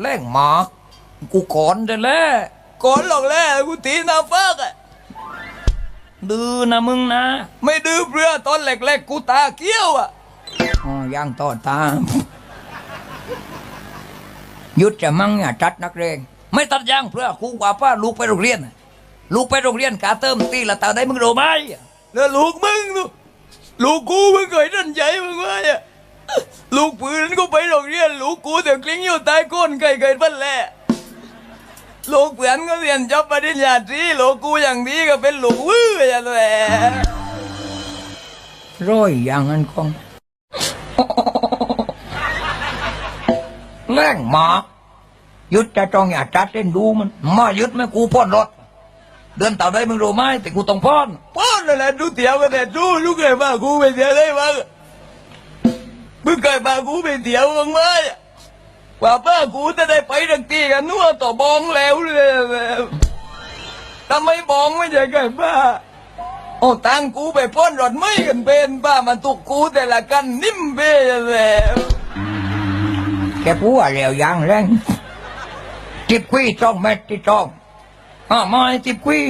แรงหมา กูก่อนจะแล้วก่อนหรอกแล้วกูตีหน้าฟากอะดื้อนะมึงนะ ไม่ดื้อเพื่อตอนแรกๆ กูตาเกี้ยวอะอ๋อย่างต่อตา ยุดจะมั่งอย่าจัดนักเรงไม่ตัดยางเพื่อครูกว่าป้าลูกไปโรงเรียน ลูกไปโรงเรียนกาเติมตีละตาได้มึงรู้ไหมแล้วลูกมึงลูกกูมึงเคยดันใจมึงไว้อะ ลูกปืนกูไปโรงเรียนลูกกูเดี๋ยวกลิ้งอยู่ใต้ก้นไก่เกิดพันแหละลูกเพื่อนก็เรียนจบปริญญาตรีลูกกูอย่างนี้ก็เป็นลูกวื้ออย่างแหละร้อยอย่างนั้นคงแรงหมายึดจะจองอย่าจัดเล่นดูมันมายึดไม่กูพ่นรถ เดินต่อได้มึงรู้ไหมแต่กูต้องพ่นพ่นเลยแหละดูเตี๋ยวกันแต่ดูลูกเคยมากูไปเตี๋ยวได้บ้าง มึงเคยมากูไปเตี๋ยวบ้างไหมกว่าป้ากูจะได้ไปดังตีกันนัวต่อบองแล้วเลยทำไมบองไม่ใช่ไงป้าโอ้ตังกูไปพ่นรถไม่กันเป็นป้ามันตุกกูแต่ละกันนิ่มเบ้แล้วแกพูดอะไรอย่างแรงติบคุยจ้องแม่ติจ้องอ่าไม่ติบคุย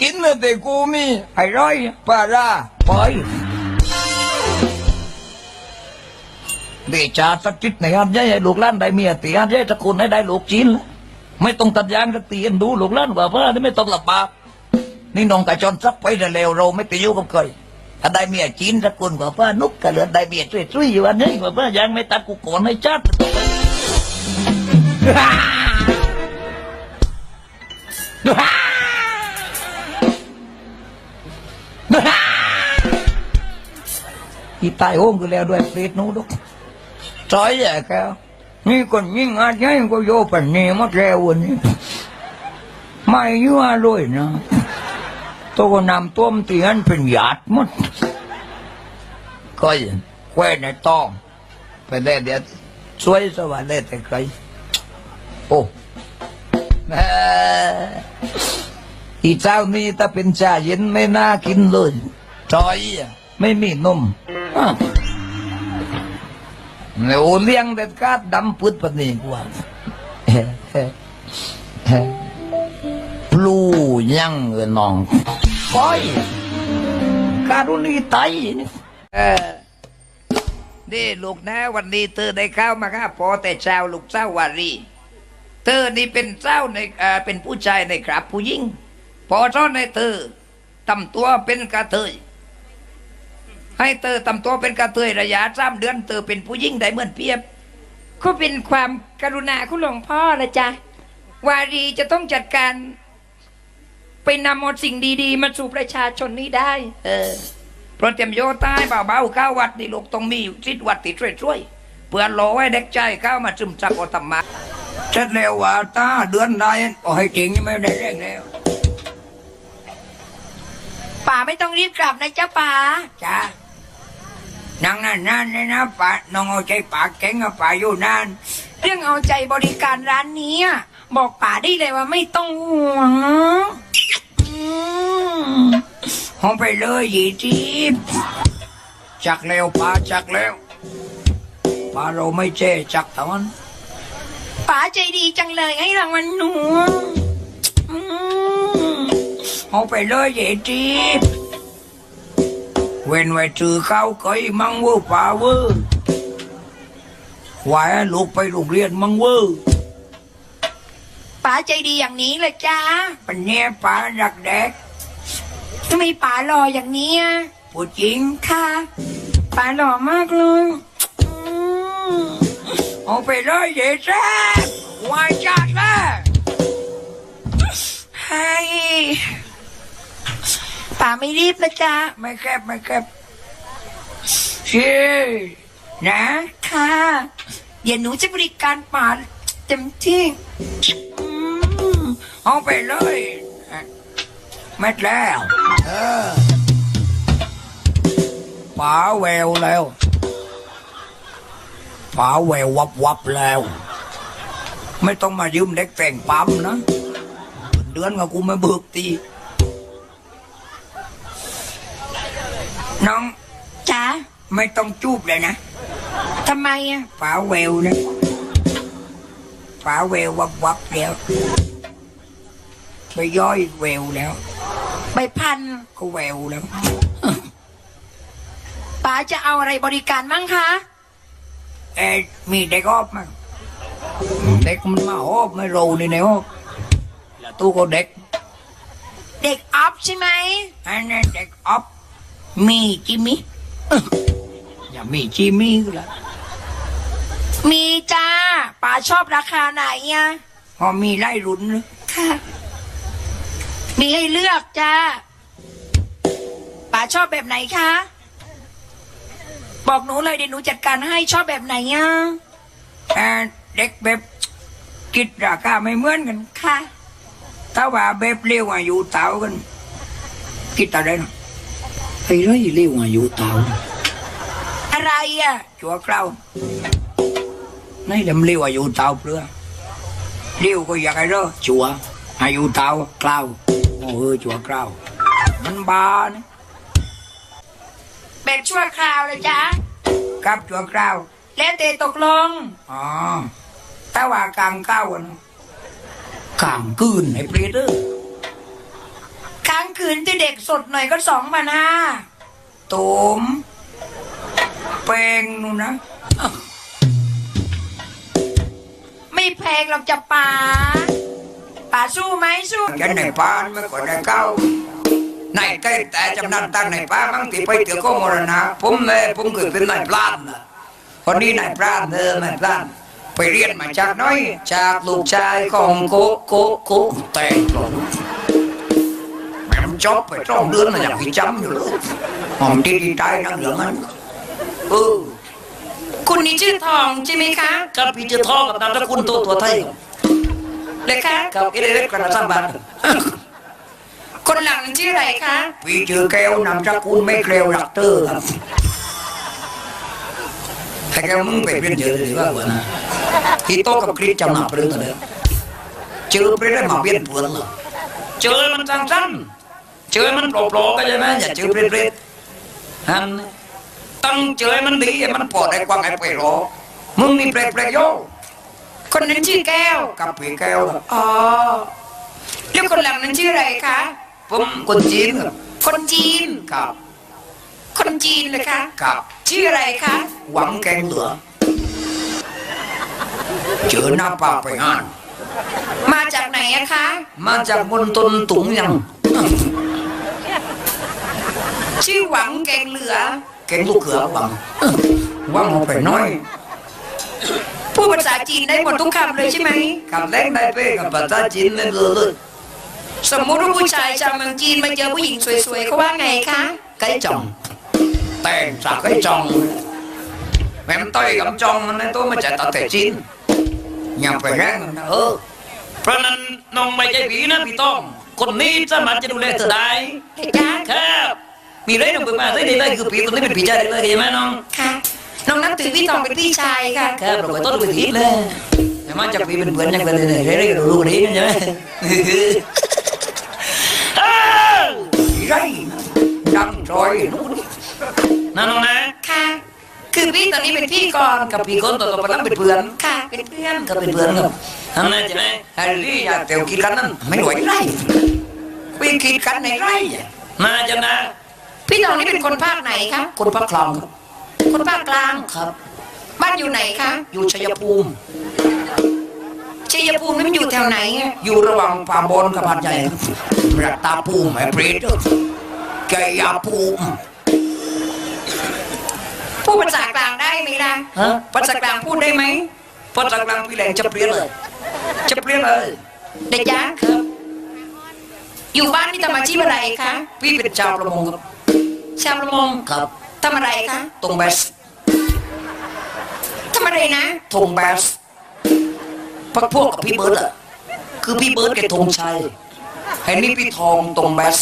กินเลยแต่กูมีไอ้ร้อยปลาราปล่อย เดชาสักจิตในอันใหญ่ให้ลูกล้านได้เมียตีอันใหญ่ตระกูลให้ได้ลูกจีนไม่ต้องตัดยางสักตีนดูลูกล้านว่าเพื่อไม่ต้องลำบากนี่น้องกระจรซักไปแต่เร็วเราไม่ไปยุ่งกับใครถ้าได้เมียจีนตระกูลกว่าเพื่อนุกกระเลือได้เมียช่วยๆอยู่อันนี้กว่าเพื่อยังไม่ตัดกูโกนให้จัดอีตายโอ้งก็แล้วด้วยเปรตนู้ดุ จอยแย่แกวนี่คนยิ่งอาจยิ่ก็โยปันนี่มัดแล้ววันนี้ไม่ยั่วเลยนะตัวน้ำต้มตีนันเป็นหยาดหมดก็ยังแควนในต้องไปได้เดี๋ยวสวยสวัสดีแต่ใครโอ้อีเจ้านี่ถ้าเป็นชาเย็นไม่น่ากินเลยจอยอะไม่มีนมอะ โอเลี้ยงเด็ดขาดดำพุดปนีกว่าพลูยังเออน้องก้อยการุณีไตนี่เออนี่ลูกนะวันนี้เธอได้เข้ามาครับพอแต่เช้าลูกเจ้าวารีเธอนี่เป็นเจ้าในเอ่อเป็นผู้ชายในครับผู้หญิงพอเจ้าในเธอทำตัวเป็นกระเทย ให้เธอทำตัวเป็นกระเทยระยะสามเดือนเธอเป็นผู้หญิงได้เหมือนเพียบก็เป็นความกรุณาคุณหลวงพ่อละจ้ะวารีจะต้องจัดการไปนำเอาสิ่งดีๆ มาสู่ประชาชนนี้ได้ เออเพราะเตรียมโยตายเบาๆเข้าวัดนี่ลูกต้องมีสิทธิ์วัดติดช่วยๆเพื่อรอให้เด็กใจเข้ามาซึมซับอัตมาเสร็จแล้วว่าตาเดือนใดโอ้ยจริงไม่ได้เร่งแล้วป่าไม่ต้องรีบกลับนะจ๊ะป่าจ้า นั่งนั่นนั่นเลยนะป่าน้องเอาใจป่าเก่งอะป่าอยู่นานเรื่องเอาใจบริการร้านนี้อะบอกป่าได้เลยว่าไม่ต้องห่วงอืมห้องไปเลยยีจีบจักแล้วป่าจักแล้วป่าเราไม่เจ๊จักตอนป่าใจดีจังเลยให้รางวัลหนูอืมห้องไปเลยยีจีบ เว้นไว้จือเข้าเคยมังเวอร์ป่าเวอร์ไหวให้ลูกไปโรงเรียนมังเวอร์ป่าใจดีอย่างนี้เลยจ้าปัญญาป่ารักเด็กทำไมป่าหล่ออย่างนี้อะผู้จริงค่ะป่าหล่อมากเลยอืมเอาไปเลยยีจีบไหวจัดแล้วให้ ป่าไม่รีบนะจ๊ะไม่แคบไม่แคบชีนะค่ะเดี๋ยวหนูจะบริการป่าเต็มที่อืมเอาไปเลยไม่แล้วเออป๋าแววแล้วป๋าแวววับวับแล้ว ไม่ต้องมายืมเด็กแต่งปั๊มนะเดือนกับกูไม่เบิกตี น้องจ๊ะไม่ต้องจูบเลยนะทำไมอะป๋าแววนะป๋าเวววับวับแล้วไปย่อยเววแล้วใบพันก็แววแล้วป๋าจะเอาอะไรบริการมั่งคะเอ๊ะมีเด็กออบมั้งเด็กมันมาออบไม่รู้นี่ในออบแล้วตู้ก็เด็ก เด็กออฟใช่ไหมอันนั้นเด็กออบ มีจิมิอย่ามีจิมิก็แล้วมีจ้าป๋าชอบราคาไหนอะพอมีไล่รุนเลยค่ะ มีให้เลือกจ้าป๋าชอบแบบไหนคะบอกหนูเลยเดี๋ยวหนูจัดการให้ชอบแบบไหนอะแต่เด็กแบบคิดราคาไม่เหมือนกันค่ะถ้าว่าแบบเลี้ยวอายุเต่ากันคิดอะไรนะ ไอ้ไรเลี้ยวอายุเต่าอะไรอะชัวเกล้าในลำเลี้ยวอายุเต่าเปลือเลี้ยวก็อยากไอ้เรอชัวอายุเต่าเกล้าโอ้เออชัวเกล้ามันบานแบบชั่วคราวเลยจ้ากับชัวเกล้าแล้วเตตกลงอ๋อถ้าว่ากลางเก้าวันกลางคืนไอ้เปรตเออค้างคืนที่เด็กสดหน่อยก็สองพันห้าโตมแปลงนู่นนะ ไม่แพงหรอกจะป๋าป๋าสู้ไหมสู้ฉันในป้านไม่ก็ได้เก้าในใต้แต่จำนันตั้งในป้าบางทีไปเถือก็มรณะผมเลยผมเกิดเป็นนายพลานนะคนนี้นายพลานเดิมนายพลานไปเรียนมาจากน้อย จากลูกชายของโกโกโกแต่งหลง แม่มจบไปต้องเดือนมาอย่างพี่จำอยู่เลยหอมที่ดีใจนั่งเหลืองมันเออคุณนี่ชื่อทองใช่ไหมคะกับพี่เจอทองกับนามสกุลตัวตัวไทยเลยคะกับเอเล็กกระสังบันคนหลังชื่ออะไรคะพี่เจอแก้วนามสกุลไม่เกลียวหลักเตอร์ครับไอ้แก้วมึงไปเรียนเจอหรือว่าหัวนะที่โตกับคริสจำหนาเปลืองเลยเจอไปได้มาเวียนเปลืองเหรอเจอมันสั้นๆ เจอมันโปร่งๆก็ใช่ไหมอย่าเจอเปรตๆฮันตั้งเจอมันดีมันปลอดไอ้กวางไอ้ไปรอมึงมีเปรตๆโยคนนั้นชื่อแก้วกับผีแก้วครับอ๋อแล้วคนหลังนั้นชื่ออะไรคะผมคนจีนครับคนจีนครับ คนจีนเลยคะครับชื่ออะไรคะหวังแกงเหลือเจอหน้าป่าไปงาน มาจากไหนอะคะ มาจากมณฑลตุงยัง ชื่อหวังแกงเหลือ แกงลูกเขือหวังหวังเอาไปน้อยพูดภาษาจีนได้หมดทุกคำเลยใช่ไหมกับแรงได้เป้กับภาษาจีนเลยเลยสมมุติว่าผู้ชายชาวเมืองจีนมาเจอผู้หญิงสวยๆเขาว่าไงคะไก่จ่อง แต่งสักไก่จ่องแม่มต้อยกับจ่องมันในตัวมาจากตะแต่จีนอย่าไปแรงมันนะเออเพราะนั้นน้องไม่ใช่ผีนะพี่ต้อง คนนี้สามารถจะดูแลเธอได้เห็นจ้าครับ มีอะไรน้องเปิดมาได้เลยคือผีคนนี้เป็นผีชายได้เลยใช่ไหมน้องค่ะน้องนับถือพี่ทองเป็นพี่ชายค่ะครับเราไปต้นไปผีเลยแต่มาจากผีเป็นเพื่อนอย่างกันเลยเรื่อยๆรู้ๆนี้ใช่ไหมอ้าวไรดังจอยนู่นนั่นน้องนะค่ะคือพี่ตอนนี้เป็นพี่ก่อนกับผีคนต่อๆไปแล้วเป็นเพื่อนค่ะเป็นเพื่อนก็เป็นเพื่อนครับนั่นนะใช่ไหมแฮร์รี่อยากเตียวกินกันนั่นไม่ไหวไรวิ่งกินกันในไรน่าจะนะ พี่ทองนี่เป็นคนภาคไหนคะคนพักคลองครับคนภาคกลางครับ บ้านอยู่ไหนคะอยู่ชัยภูมิชัยภูมินี่มันอยู่แถวไหนอะอยู่ระหว่างป่าบนกับหาดใหญ่รัตตาภูมิไอ้เปรตแกยาภูมิพูดภาษากลางได้ไหมล่ะฮะภาษากลางพูดได้ไหมพอจากหลังพี่แหลงจะเปลี่ยนเลยจะเปลี่ยนเลยเด็กยักษ์ครับอยู่บ้านนี่ทำอาชีพอะไรคะพี่เป็นชาวประมงครับ ชาวประมงครับทำอะไรคะตรงแบสทำอะไรนะธงแบสพักพวกกับพี่เบิร์ดอะคือพี่เบิร์ดแกธงชัยไอ้นี่พี่ทองตรงแบส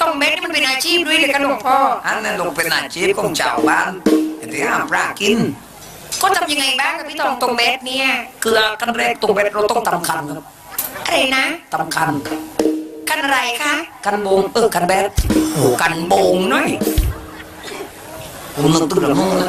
ต้องเม็ดนี่มันเป็นอาชีพด้วยเลยกันหลวงพ่ออันนั้นลงเป็นอาชีพของชาวบ้านที่ห้ามปลากินก็ทำยังไงบ้างกับพี่ทองตรงเม็ดเนี่ย คือขั้นแรกตรงแบสเราต้องตำคันครับอะไรนะตำคัน กันอะไรคะกันโบงเออกันแบสโอ้กันโบงน้อยผมนึกตึ้งละมึงแล้ว